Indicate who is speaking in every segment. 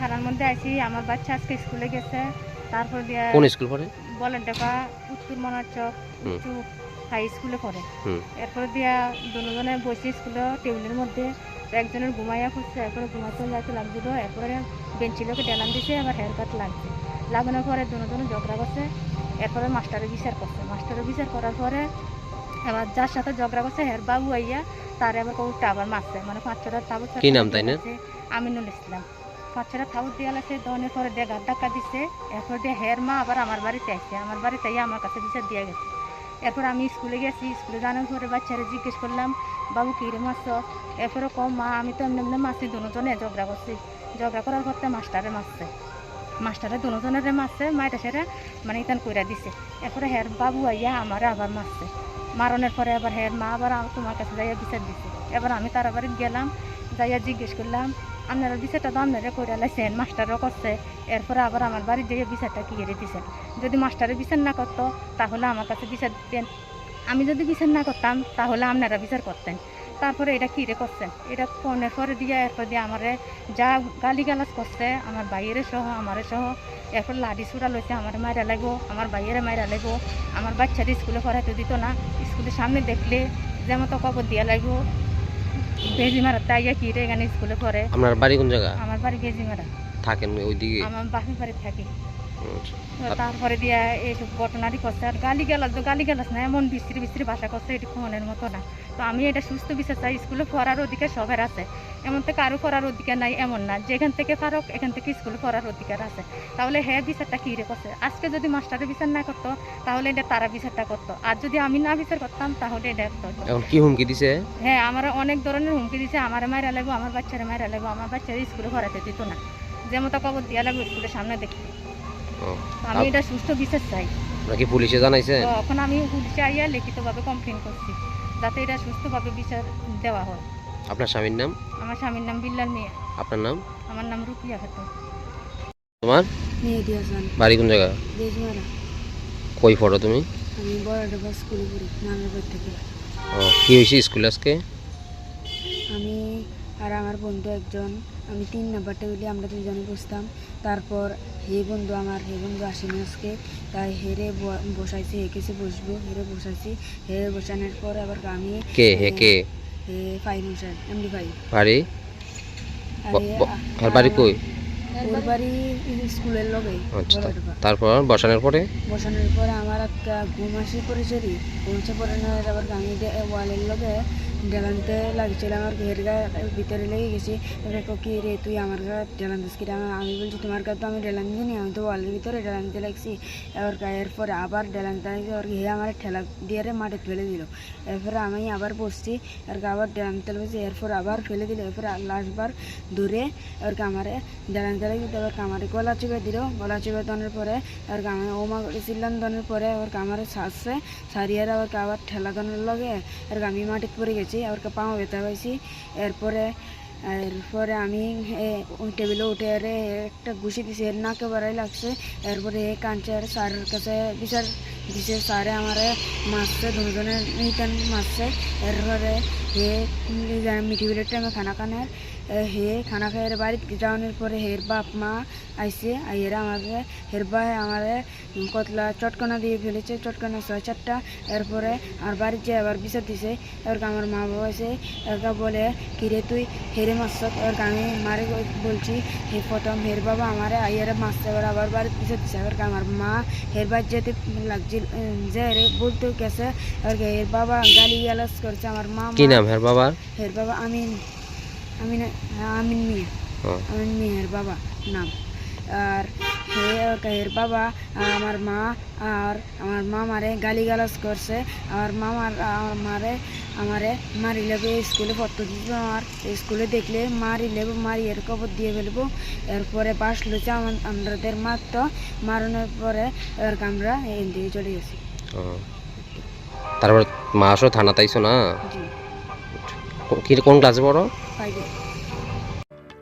Speaker 1: থানার মধ্যে আছি আমার বাচ্চা আজকে স্কুলে গেছে। তারপর দিয়ে
Speaker 2: কোন স্কুল পড়ে?
Speaker 1: বলেন টাকা উত্তর মনাচক
Speaker 2: হুম।
Speaker 1: উঁচু হাই স্কুলে পড়ে। এরপরে দিয়া দুজনে বসে স্কুলে টেবিলের মধ্যে একজনের ঘুমাইয়া খুঁজছে এরপরে ঘুমাতে যাইতে লাগছিল এরপরে বেঞ্চিলোকে ডেলান দিছে আবার হেয়ার কাট লাগছে। লাগানোর পরে দুজনে ঝগড়া করছে এরপরে মাস্টারের বিচার করছে। মাস্টারের বিচার করার পরে এবার যার সাথে ঝগড়া করছে হের বাবু আইয়া তার আবার কৌটা আবার মারছে। মানে পাঁচ ছটা তাবুত
Speaker 2: কি নাম তাই না?
Speaker 1: আমিনুল ইসলাম। পাঁচ ছটা তাবুত দিয়া লাগছে দনের পরে দিয়ে গাদ ধাক্কা দিছে এরপর দিয়ে হের মা আবার আমার বাড়িতে আসছে আমার বাড়িতে আইয়া আমার কাছে বিচার দিয়ে গেছে। এরপর আমি স্কুলে গেছি, স্কুলে জানার পরে বাচ্চারা জিজ্ঞেস করলাম, বাবু, কী রে মারছ এরপরে কম মা, আমি তো এমনি এমনি মারছি দুজনে ঝগড়া করছি। ঝগড়া করার পর মাস্টারে মারছে। মাস্টারে দুজনের মারছে, মাইটা সেটা মানে ইতান কইরা দিছে। এরপরে হের বাবু আইয়া আমার আবার মারছে। মারণের পরে আবার হের মা আবার তোমার কাছে যাইয়া বিচার দিছে। এবার আমি তার বাড়ি গেলাম, যাইয়া জিজ্ঞেস করলাম আপনারা বিচারটা তো আপনারা কইরা লাইছেন, মাস্টারও করছে। এরপরে আবার আমার বাড়ি যাইয়া বিচারটা কি করে দিছেন যদি মাস্টারে বিচার না করতো, তাহলে আমার কাছে বিচার দিতেন। আমি যদি বিচার না করতাম, তাহলে আপনারা বিচার করতেন। তারপরে এটা কী রে করছেন এটা ফোনের পরে দিয়ে, এরপর দিয়ে আমারে যা গালি গালাজ করছে, আমার বাইরে সহ, আমারে সহ, এরপর লাডি সুরা লইছে, আমার মায়েরা লাগবো, আমার বাইরে মায়েরা লাগবো, আমার বাচ্চাদের স্কুলে পড়াইতে দিত না। স্কুলের সামনে দেখলে যেমন তো কবর দিয়া লাগবো বেজি তাই কি রে এখানে স্কুলে পড়ে?
Speaker 2: আপনার বাড়ি কোন জায়গা?
Speaker 1: আমার বাড়ি বেজিমারা
Speaker 2: থাকেন ওইদিকে?
Speaker 1: আমার বাপের বাড়ি থাকি।
Speaker 2: আচ্ছা।
Speaker 1: তারপরে দিয়া এইসব ঘটনারই করছে। আর গালি গেলাস গালি গেলাস না এমন বিস্ত্রি বিশ্রী ভাষা করছে এটি ফোনের মতো না। তো আমি এটা সুস্থ বিচার চাই স্কুলে পড়ার অধিকার সবার আছে। এমন তো কারও পড়ার অধিকার নাই এমন না। যেখান থেকে পারক এখান থেকে স্কুলে পড়ার অধিকার আছে। তাহলে হ্যাঁ বিচারটা কী রে করছে? আজকে যদি মাস্টারের বিচার না করতো তাহলে এটা তারা বিচারটা করতো। আর যদি আমি না বিচার করতাম তাহলে এটা করতো।
Speaker 2: এখন কি হুমকি দিছে?
Speaker 1: হ্যাঁ আমার অনেক ধরনের হুমকি দিছে। আমার মায়েরা লাগবো আমার বাচ্চারা মায়েরা লাগবো আমার বাচ্চারা স্কুলে পড়াতে দিত না। যেমন তো কবর দিয়া লাগবে স্কুলের সামনে তো আমি এটা সুস্থ বিচার চাই।
Speaker 2: আপনারা কি পুলিশে জানাইছেন
Speaker 1: তো এখন আমি পুলিশে আইয়া লিখিতভাবে কমপ্লেন করছি যাতে এটা সুস্থভাবে বিচার দেওয়া হয়।
Speaker 2: আপনার স্বামীর নাম?
Speaker 1: আমার স্বামীর নাম বিল্লাল মিয়া।
Speaker 2: আপনার নাম?
Speaker 1: আমার নাম রুপিয়া খাতুন।
Speaker 2: তোমার?
Speaker 3: মেহেদি হাসান
Speaker 2: বাড়ি কোন জায়গা?
Speaker 3: বেজমারা।
Speaker 2: কই পড়ো তুমি?
Speaker 3: আমি বড় ডাবা স্কুলে পড়ি নানারবাদ থেকে।
Speaker 2: ও কি হয়েছে স্কুলে আজকে?
Speaker 3: আমি আর আমার বন্ধু একজন আমি তিন নাম্বার টেবিলে আমরা দুজনে বসতাম। তারপর হে বন্ধু আমার হে বন্ধু আসেনি আজকে। তাই হেরে বসাইছি হে কেসে বসবো হেরে বসাইছি। হেরে বসানোর পর আবার আমি
Speaker 2: কে হে কে? বাড়ি? আর বাড়ি কই? আচ্ছা। তারপর বসানোর পরে?
Speaker 3: বসানোর পরে আমার একটা ঘুম আসি পরে রে ঘুম আসে পরে আবার আমি ওয়ালের লগে ডেলানতে লাগছিল আমার ঘের ভিতরে লেগে গেছি এবার কো রে তুই আমার গা ডেলান দিস কি রে? আমি বলছি তোমার গা তো আমি ডেলান দিইনি আমি তো ওয়ালের ভিতরে ডেলান দিতে লাগছি এবার এরপরে আবার ডেলান দিতে লাগছি আর হে আমার ঠেলা দিয়ে মাঠে ফেলে দিল এরপরে আমি আবার বসছি আর আবার ডেলান দিতে লাগছি এরপর আবার ফেলে দিল এরপরে লাস্টবার দূরে এবার আমারে ডেলান দিতে লাগছি এবার আমারে গলা চিপে দিল গলা চিপে দেওয়ার পরে আর আমি ওমা করে চিল্লান দেওয়ার পরে আবার আমার ছাড়ছে ছাড়িয়ে আবার আবার ঠেলা দেওয়ার লগে আর আমি মাটিতে পড়ে গেছি আবার পাও ব্যথা পাইছি। এরপরে এরপরে আমি টেবিলে উঠে একটা ঘুষি দিছি, এর নাকে বাড়াই লাগছে। এরপরে আর স্যারের কাছে বিচার দিছে স্যারে আমারে মারছে দুজনের নিতেন মারছে। এরপরে হে মিটিবিলের টাইমে খানা খানের হে, খানা খাইয়ের বাড়িতে যাওয়ানোর পরে হের বাপ মা আইসে আইয়ের আমাকে, হের ভাই আমারে কতলা চটকানা দিয়ে ফেলেছে, চটকানা ছয় চারটা এরপরে আমার বাড়ির যে আবার বিচার দিছে। এবার আমার মা বাবা এসে এরকা বলে, কিরে তুই হেরে মারছ? এবার আমি মারে বল- বলছি, হে প্রথম হের বাবা আমারে আইয়ারে মারছে, এবার আবার বাড়ির বিচার দিছে। এবার আমার মা হের বাড়ি যেতে লাগছিল উম, যে রে বলতে গেছে বাবা গালি গালাজ করছে আমার মা
Speaker 2: কি নাম বাবার?
Speaker 3: বাবা আমিন আমিন আমিন মিয়া। আমিন মেয়ের বাবা নাম। আর এর বাবা আমার মা আর আমার মা মারে গালি গালাজ করছে। আমার মা মার মারে আমারে মারি লেবে স্কুলে পড়তে দিত আমার। স্কুলে দেখলে মারি লেবো মারি এর কবর দিয়ে ফেলব। এরপরে বাস লুচে আমাদের মারত মারানোর পরে এর আমরা এখান থেকে চলে গেছি।
Speaker 2: তারপর মা আসো থানা তাইছো না? কি কোন ক্লাসে পড়ো?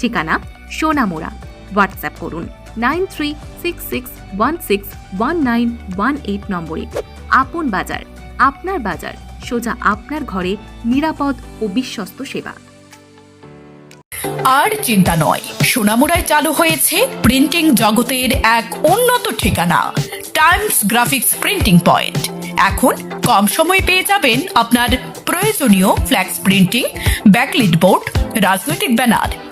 Speaker 4: ঠিকানা সোনামোড়া। হোয়াটসঅ্যাপ করুন nine three six six one six one nine one eight নম্বরে। আপন বাজার, আপনার বাজার, সোজা আপনার ঘরে নিরাপদ ও বিশ্বস্ত সেবা।
Speaker 5: আর চিন্তা নয়, সোনামুড়ায় চালু হয়েছে প্রিন্টিং জগতের এক উন্নত ঠিকানা টাইমস গ্রাফিক্স প্রিন্টিং পয়েন্ট এখন কম সময়ে পেয়ে যাবেন আপনার প্রয়োজনীয় ফ্ল্যাক্স প্রিন্টিং ব্যাকলিট বোর্ড রাজনৈতিক banner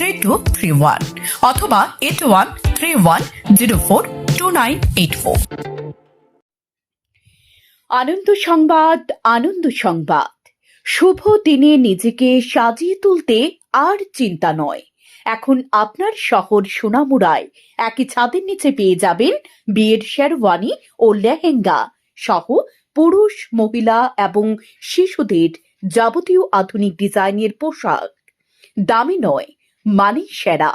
Speaker 5: three two three one অথবা eight one three one zero four two nine eight four Ananda Sangbad Ananda Sangbad. শুভ দিনে নিজেকে সাজিয়ে তুলতে আর চিন্তা নয়। এখন আপনার শহর সোনামুড়ায়। একই ছাদের নিচে পেয়ে যাবেন বিয়ের শেরওয়ানি ও লেহেঙ্গা সহ পুরুষ, মহিলা এবং শিশুদের যাবতীয় আধুনিক ডিজাইনের পোশাক। দামি নয় মানে সেরা,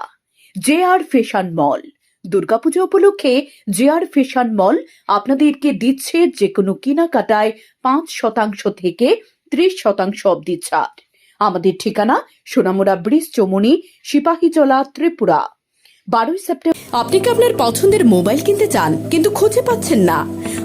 Speaker 5: J R fashion mall. Durga Puja উপলক্ষে জে আর ফ্যাশন মল আপনাদেরকে দিচ্ছে যে কোনো কেনাকাটায় পাঁচ শতাংশ থেকে ত্রিশ শতাংশ অব্দি ছাড়। আমাদের ঠিকানা সোনামুড়া ব্রিজ চমুনি, সিপাহীজলা, ত্রিপুরা। বারোই সেপ্টেম্বর
Speaker 6: আপনি কি আপনার পছন্দের মোবাইল কিনতে চান, কিন্তু খুঁজে পাচ্ছেন না?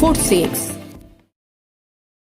Speaker 6: Four six